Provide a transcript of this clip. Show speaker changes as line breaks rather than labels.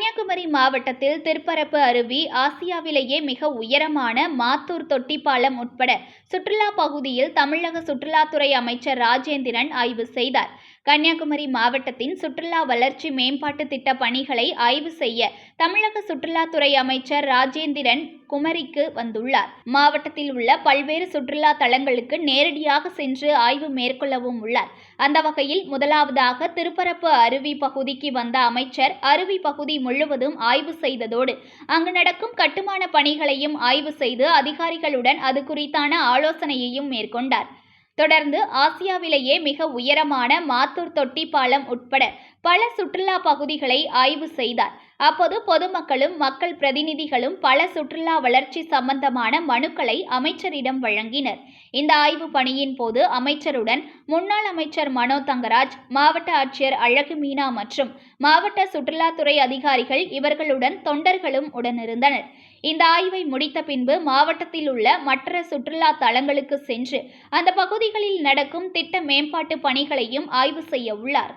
கன்னியாகுமரி மாவட்டத்தில் திருப்பரப்பு அருவி ஆசியாவிலேயே மிக உயரமான மாத்தூர் தொட்டிப்பாலம் உட்பட சுற்றுலா பகுதியில் தமிழக சுற்றுலாத்துறை அமைச்சர் ராஜேந்திரன் ஆய்வு செய்தார். கன்னியாகுமரி மாவட்டத்தின் சுற்றுலா வளர்ச்சி மேம்பாட்டு திட்ட பணிகளை ஆய்வு செய்ய தமிழக சுற்றுலாத்துறை அமைச்சர் ராஜேந்திரன் குமரிக்கு வந்துள்ளார். மாவட்டத்தில் உள்ள பல்வேறு சுற்றுலா தலங்களுக்கு நேரடியாக சென்று ஆய்வு மேற்கொள்ளவும் உள்ளார். அந்த வகையில் முதலாவதாக திருப்பரப்பு அருவி பகுதிக்கு வந்த அமைச்சர் அருவி பகுதி முழுவதும் ஆய்வு செய்ததோடு அங்கு நடக்கும் கட்டுமான பணிகளையும் ஆய்வு செய்து அதிகாரிகளுடன் அது குறித்தான ஆலோசனையையும் மேற்கொண்டார். தொடர்ந்து ஆசியாவிலேயே மிக உயரமான மாத்தூர் தொட்டி பாலம் உட்பட பல சுற்றுலா பகுதிகளை ஆய்வு செய்தார். அப்போது பொதுமக்களும் மக்கள் பிரதிநிதிகளும் பல சுற்றுலா வளர்ச்சி சம்பந்தமான மனுக்களை அமைச்சரிடம் வழங்கினர். இந்த ஆய்வு பணியின் போது அமைச்சருடன் முன்னாள் அமைச்சர் மனோ தங்கராஜ் மாவட்ட ஆட்சியர் அழகு மீனா மற்றும் மாவட்ட சுற்றுலாத்துறை அதிகாரிகள் இவர்களுடன் தொண்டர்களும் உடனிருந்தனர். இந்த ஆய்வை முடித்த பின்பு மாவட்டத்தில் உள்ள மற்ற சுற்றுலா தலங்களுக்கு சென்று அந்த பகுதிகளில் நடக்கும் திட்ட மேம்பாட்டு பணிகளையும் ஆய்வு செய்ய உள்ளார்.